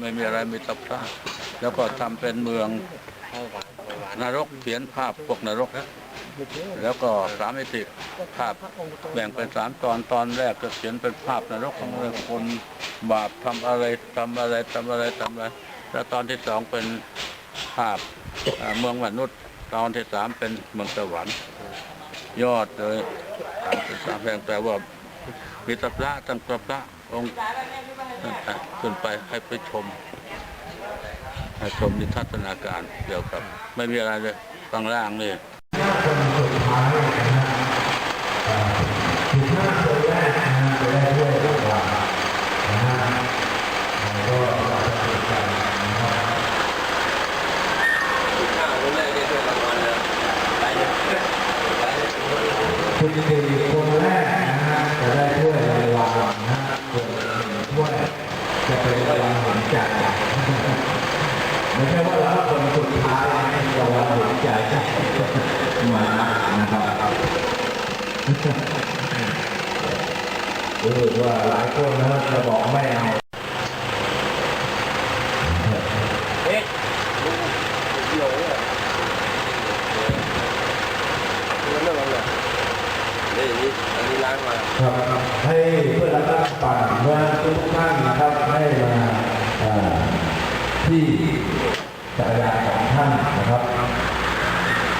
ไม่มีอะไรมีตะพระแล้วก็ทำเป็นเมืองนรกเขียนภาพพวกนรก แล้วก็สามมิติภาพแบ่งเป็นสามตอนตอนแรกก็เขียนเป็นภาพนรกของคนบาปทำอะไรทำอะไรทำอะไรทำอะไร แล้วตอนที่สองเป็นภาพเมืองมนุษย์ ตอนที่สามเป็นเมืองสวรรค์ยอดเลยสามเป็นสามแห่งแต่ว่ามีตะพระตั้งตะพระ องค์อะขึ้นไปให้ไปชมให้ชมนิทรรศนาการเกี่ยวกับ ไม่มีอะไรเลยข้างล่างนี่คุณสี่คนแรกน รู้สึกว่าหลายคนนะจะบอกไม่เอาครับให้เพื่อนรักป่าเมื่อทุกท่านนะครับให้มาที่จักรยานของท่านนะครับ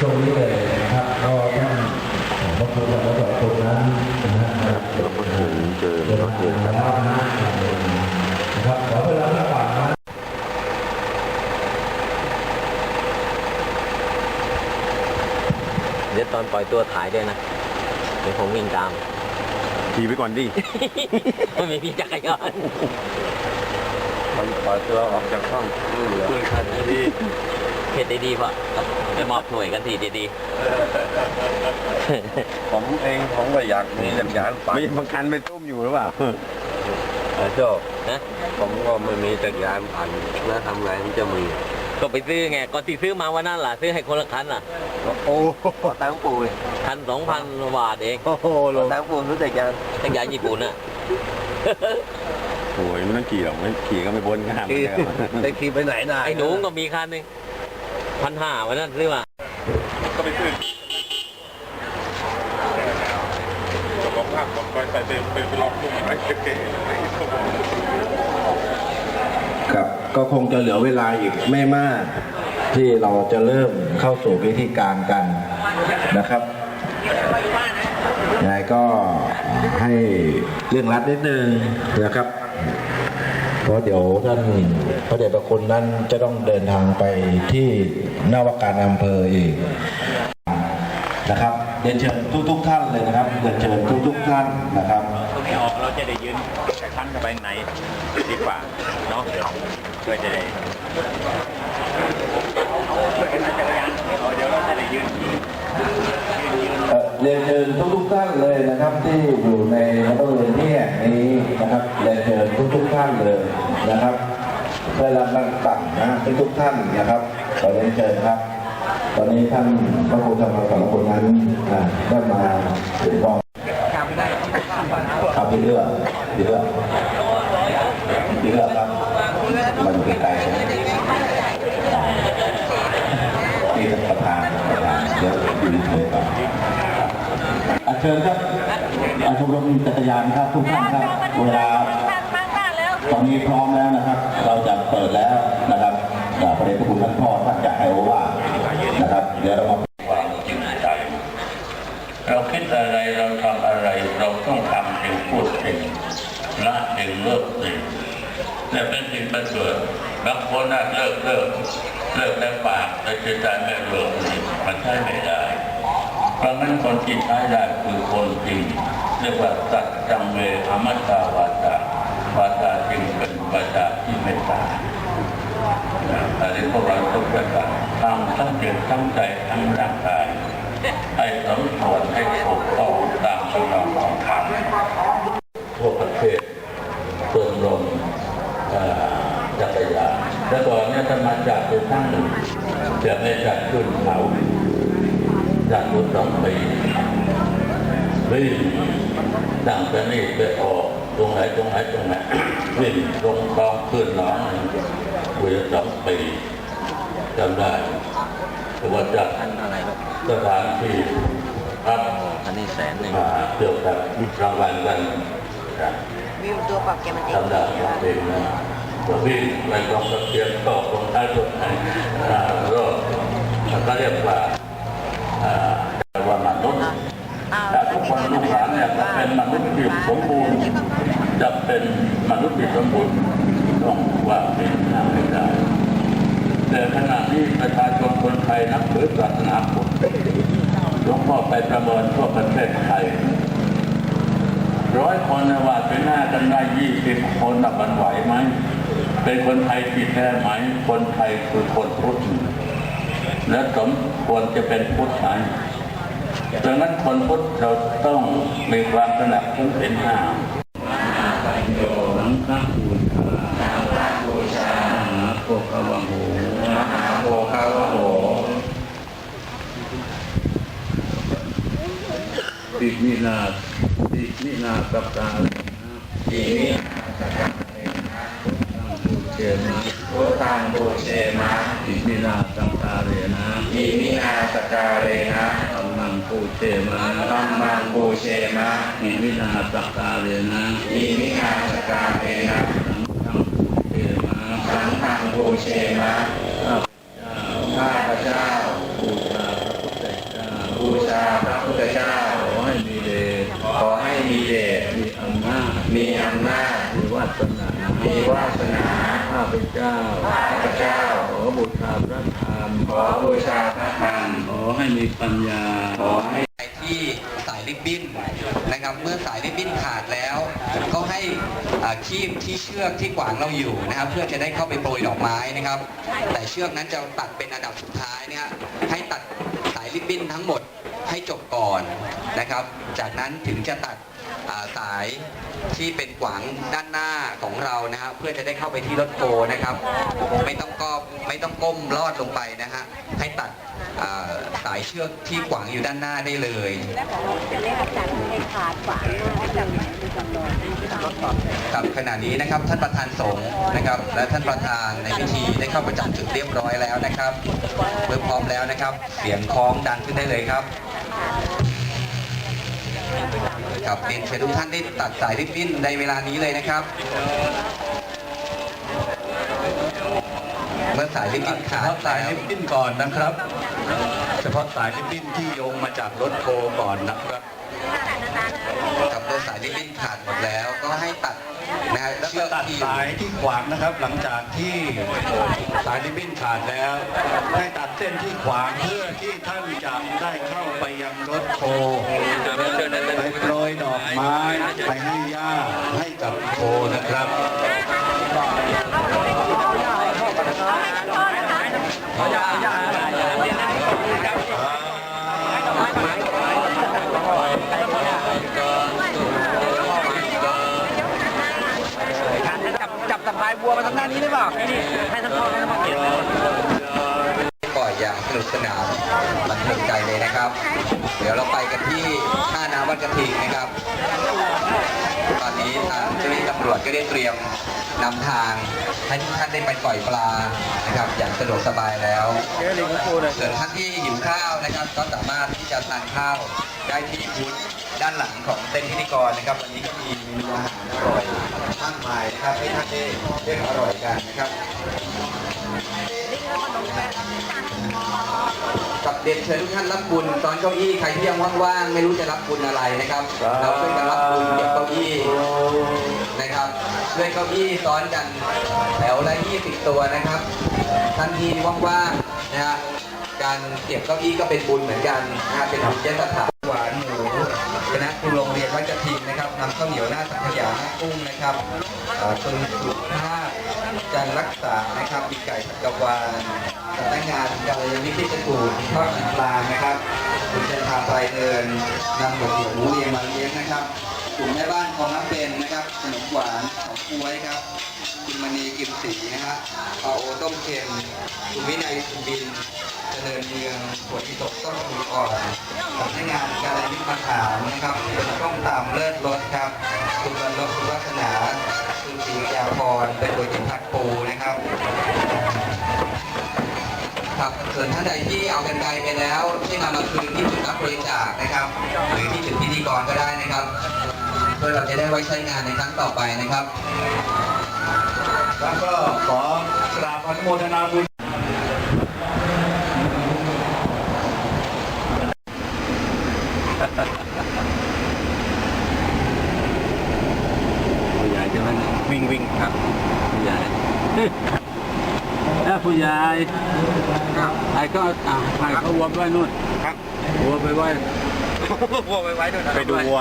ตรงนี้เลยนะครับก็ท่านพระคุณและพระคุณนั้น เจอเจอแล้วนะนะครับขอเพื่อนรักป่านะเดี๋ยวตอนปล่อยตัวถ่ายด้วยนะ เดี๋ยวผมวิ่งตาม ขี่ไปก่อนดิ ไม่มีพี่จักรยานมันปล่อยตัวออกจากห้องเหลือคุยกันดีเฮ็ดได้ดีป่ะไปมอบหน่วยกันทีดี ผมเองผมก็อยากมีจักรยานปั่นไม่ประกันไปตุ้มอยู่หรือเปล่าโจๆนะผมก็ไม่มีจักรยานปั่นแล้วทำไงมันจะมีก็ไปซื้อไงก่อนที่ซื้อมาวันนั้นล่ะซื้อให้คนละคันล่ะโอ้ตังปูคันสองพันบาทเองโอ้โหตังปูรู้จักรยานจักรยานญี่ปุ่นน่ะโอ้ยไม่ต้องขี่หรอกไม่ขี่ก็ไม่บนขนาดขี่นี้ไปขี่ไปไหนนะไอ้หนูก็มีคันหนึงพันห้าวันนั้นซื้อมาก็ไปซื้อ ของภาคของไปไปไปไปลองดูไอ้เก๋ครับก็คงจะเหลือเวลาอีกไม่มาก ที่เราจะเริ่มเข้าสู่พิธีการกันนะครับยังไงก็ให้เรื่องรัดนิดนึงนะครับเพราะเดี๋ยวท่านพระเดชพระคุณนั้นจะต้องเดินทางไปที่นวการอำเภออีก นะครับเรียนเชิญทุกๆท่านเลยนะครับเรียนเชิญทุกๆท่านนะครับไม่ออกเราจะได้ยืนแต่คันไปไหนดีกว่าเนาะเพื่อจะได้ช่วยกันจักรยานเดี๋ยวเราจะได้ยืนเรียนเชิญทุกทุกท่านเลยนะครับ ที่อยู่ในบริเวณที่แห่งนี้นะครับเรียนเชิญทุกทุกท่านเลยนะครับเพื่อรับนั่งตักนะทุกทุกท่านนะครับขอเรียนเชิญครับ ตอนนี้ท่านพระครูธรรมสารคุณนั้นได้มาถึงกองครับพี่เลือกพี่เลือกพี่เลือกครับ มันอยู่ไกลใช่ไหมนี่ประธานประธานเดี๋ยวอยู่เฉยๆก่อนอะเชิญครับอะชมรมจักรยานครับทุกท่านครับ เวลาตอนนี้พร้อมแล้วนะครับ เราจะเปิดแล้วนะครับอ่าพระเดชพระคุณท่านพ่อท่านจะให้โอวาท นะครับ เดี๋ยวเรามาความจริงใจเราคิดอะไรเราทำอะไร เราต้องทำสิ่งพูดสิ่งละสิ่งเลิกสิ่งและเป็นสิ่งประเสริฐบางคนน่ะเลิกเลิกเลิกแต่ปากแต่จิตใจไม่เลิกนี่มันใช้ไม่ได้เพราะงั้นคนที่ใช้ได้คือคนจริงเรียกว่าสัจจังเวอมัตตาวาจาวาจาจริงเป็นวาจาที่ไม่ตายอันนี้พวกเราต้องช่วยกัน ทำทั้งจิตทั้งใจทั้งร่างกายให้สมส่วนให้ถูกต้องตามสนองของธรรมทั่วประเทศเปิดลมจักรยานแล้วก่อนเนี่ยจะมาจากเป็นตั้งจะไม่จัดขึ้นเขาจัดอยู่สองปีวิ่งตั้งแต่นี่ไปออกตรงไหนตรงไหนตรงไหนวิ่งลงคลองขึ้นหนองคุยสองปีำได้แต่ว่าจากอันอะไรครับสถานที่ครับอันนี้แสนหนึ่งมาเกี่ยวกับรางวัลกันครับวิวตัวปรับแกมันเองทำได้ครับเป็นนะตัววิ่งไปกองกระเทียมก็ตรงท้ายรถไถอ่ารถก็เรียกว่าอ่าว่ามนุษย์แต่ทุกคนลูกหลานเนี่ยจะเป็นมนุษย์ที่สมบูรณ์จะเป็นมนุษย์ที่สมบูรณ์ต้องว่าเป็นหน้าไม่ได้ แต่ขณะนี้ประชาชนคนไทยนับถือศาสนาพุทธหลวงพ่อไปประเมินทั่วประเทศไทยร้อยคนนว่าเป็นหน้ากันได้ยี่สิบคนนับมันไหวไหม เป็นคนไทยที่แท้ไหม คนไทยคือคนพุทธและสมควรจะเป็นพุทธไหมดังนั้นคนพุทธเราต้องมีความตระหนักถึงเป็นห้าโยนังคังบูชานังคังบูชาโภควะโหมหาโภควะโห ติมินาติมินาสัปตาติมินาสัปตาบูเชนะโอตังบูเชนะติมินาสัปตาเรนะอิมินาสการเรนะธัมมังปูเชมะธัมมังบูเชมะอิมินาสักกาเรนะอิมินาสการเรนะสังฆังปูเชมะสังฆัง สนามีวาสนาข้าพเจ้าข้าพเจ้า ขอบูชาพระธรรมขอบูชาพระธรรมขอให้มีปัญญา ขอให้ที่สายริบบิ้นนะครับเมื่อสายริบบิ้นขาดแล้ว ก็ให้อ่าคีบที่เชือกที่ขวางเราอยู่นะครับ เพื่อจะได้เข้าไปโปรยดอกไม้นะครับ แต่เชือกนั้นจะตัดเป็นอันดับสุดท้ายนะฮะให้ตัดสายริบบิ้นทั้งหมด ให้จบก่อนนะครับ จากนั้นถึงจะตัดาสายที่เป็นขวางด้านหน้าของเรานะฮะเพื่อจะได้เข้าไปที่รถโกนะครับ ไม่ต้องก็ไม่ต้องก้มลอดลงไปนะฮะให้ตัดาสายเชือกที่ขวางอยู่ด้านหน้าได้เลย จะเรียกอาจารย์ให้ขนาจำเป็นจำนวนครับขณะนี้นะครับท่านประธานสงฆ์นะครับ และท่านประธานในพิธีได้เข้าประจำจุดเรียบร้อยแล้วนะครับเมื่อพร้อมแล้วนะครับ เสียงคล้องดังขึ้นได้เลยครับ ครับเรียนเชิญทุกท่านได้ตัดสายริบบิ้นในเวลานี้เลยนะครับ เมื่อสายริบบิ้นขาดสายลิปปิ้นก่อนนะครับ เฉพาะสายลิปปิ้นที่โยงมาจากรถโคก่อนนะครับ กับเมื่อสายริบบิ้นขาดหมดแล้ว ก็ให้ตัดนะฮะแล้วเชืก็อกตัดที่อยู่สายที่ขวางนะครับ หลังจากที่สายลิบบิ้นขาดแล้ว ให้ตัดเส้นที่ขวางเพื่อที่ท่านจะได้เข้าไปยังรถโคไปโปรยดอกไม้ไปให้ย่าให้กับโคนะครับจับจั บัวมาทางด้านนี้ได้เปล่าให้ทั้งพ่อให้ทั้งพ่อเกียรติปล่อยอย่างสนุกสนานบันเทิงใจเลยนะครับ เดี๋ยวเราไปกันที่ท่าน้ำวัดกระทิงนะครับ เจ้าหน้าที่ตำรวจก็ได้เตรียมนำทางให้ทุกท่านได้ไปปล่อยปลานะครับ อย่างสะดวกสบายแล้วส่วนท่านที่หิวข้าวนะครับ ก็สามารถที่จะทานข้าวได้ที่บูธด้านหลังของเต็นท์พิธีกรนะครับ วันนี้ก็มีเมนูอาหารอร่อยมากมายนะครับให้ท่านได้เลือกอร่อยกันนะครับ กับเด็กเชิญทุกท่านรับบุญตอนเก้าอี้ใครที่ยังว่างๆไม่รู้จะรับบุญอะไรนะครับ เราช่วยกันรับบุญเก็บเก้าอี้นะครับด้วยเก้าอี้ซ้อนกันแถวละ20ตัวนะครับท่านที่ว่างๆนะฮะการเก็บเก้าอี้ก็เป็นบุญเหมือนกันนะฮะเป็นบุญเจตสถานหวานหมูคณะครูโรงเรียนวัดกระทิ ทำข้าวเหนียวหน้าสังขยาหน้ากุ้งนะครับคุณสุภาพจันทร์รักษานะครับปีไก่สักวาลสำนักงานการยวิทเจตูทอดกินปลานะครับคุณเชนทาไปเดินนำหมดหมูเรียงมาเลี้ยงนะครับกลุ่มแม่บ้านของน้ำเป็นนะครับขนมหวานของกล้วยครับ คุณมณีกิมศรีนะฮะเปาโอต้มเค็มคุณวินัยสุบิน เจริญเมืองผลที่ตกต้นคูอ่อนสำนักงานการยิมขามนะครับเป็นต้มตามเลิศรสครับ คุณบรรลบคุณวัฒนาคุณศรีวิทยาพรเป็นโดยจิตผักปูนะครับครับส่วนท่านใดที่เอากันไกลไปแล้วที่นำมาคืนที่จุดรับบริจาคนะครับ หรือที่จุดพิธีกรก็ได้นะครับ เพื่อเราจะได้ไว้ใช้งานในครั้งต่อไปนะครับ แล้วก็ขอกราบอนุโมทนาบุญผู้ใหญ่ใช่ไหมเนี่ยวิ่งวิ่งครับ ผู้ใหญ่แล้วผู้ใหญ่ไอ้ก็อ่าให้เขาวัวไปไว้นู่นครับวัวไปไว้วัวไปไว้ด้วยไปดูวัว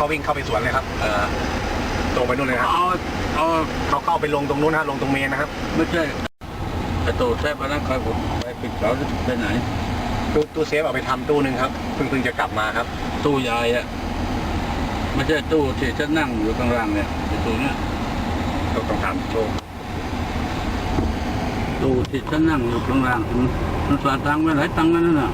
เขาวิ่งเข้าไปสวนเลยครับเอ่อตรงไปนู่นเลยครับเอาเอาเขาเข้าไปลงตรงนู้นนะลงตรงเมนนะครับไม่ใช่ไอ้ตัวแทบอันนั้นใครผมไปปิดเสาไปไหน ตู้ตู้เซฟเอาไปทำตู้หนึ่งครับเพิ่งเพิ่งจะกลับมาครับ ตู้ยายอะไม่ใช่ตู้ที่ฉันนั่งอยู่ข้างล่างเนี่ยไอ้ตู้เนี้ยต้องต้องถามโชว์ตู้ที่ฉันนั่งอยู่ข้างล่างมันมันสาตังค์ไปหลายตังค์นั่นน่ะ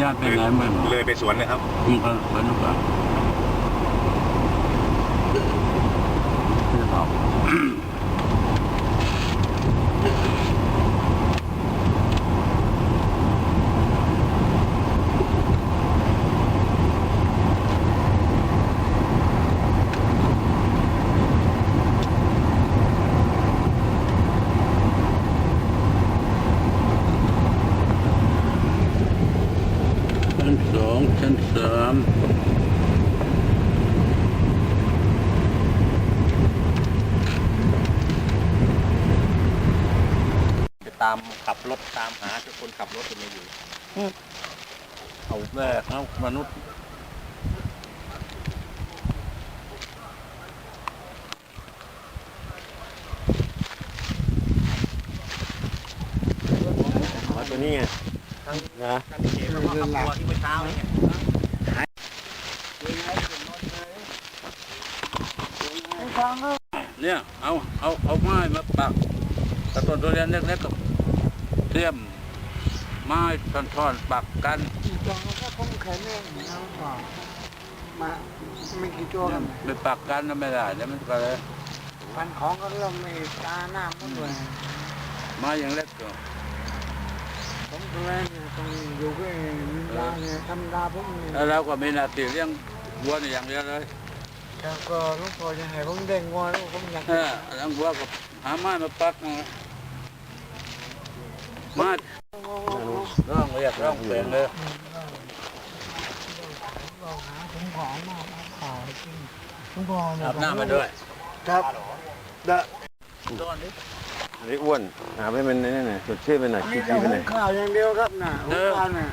ญาติไปไหนไม่หมดเลยไปสวนเลยครับอืมเออไปนู่นก่อนไม่ตอบ ชั้นสองชั้นสาม จะตามขับรถตามหาจน คนขับรถจะไม่อยู่เอาแม่เอามนุษย์มาตัวนี้ไงนะเก็บแล้วก็ขับตัวที่เมื่อเช้านี่ไงเนี่ย เอา เอา เอาไม้มาปักกระต้นตัวเรียนเล็กๆกับเตรียม ไม้ท่อนๆปักกันจองก็คงแข็งแรงนะว่ามาไม่กี่ตัวกันไปปักกันไม่ได้แล้วมันก็เลยพันของก็เริ่มไม่ตาหน้าหมดเลยม้อย่างเล็กก็ผมก็เลยเนี่ยต้องอยู่กับลาเนี่ยธรรมดาผมเนี่ยแล้วเราก็มีหน้าที่เลี้ยงวัวนี่อย่างเดียวเลยแล้วก็ลูกพ่อจะให้ผมเด้งงอแล้วผมอยากเออเลี้ยงวัวก็หาไม้มาปักนะไม้ ร่องเรียกร่องเปลี่ยนเลยลองหาถุงของมาขายจริงถุงของเนี่ยอาบน้ำมาด้วย ครับเด้ออันนี้อ้วนหาไปเป็นนี่น่ะสดชื่นไปหน่อยนี่คิดจะดีไปหุหน่งอยข้าวอย่างเดียวครับน่ะหุงข้าวเนี่ย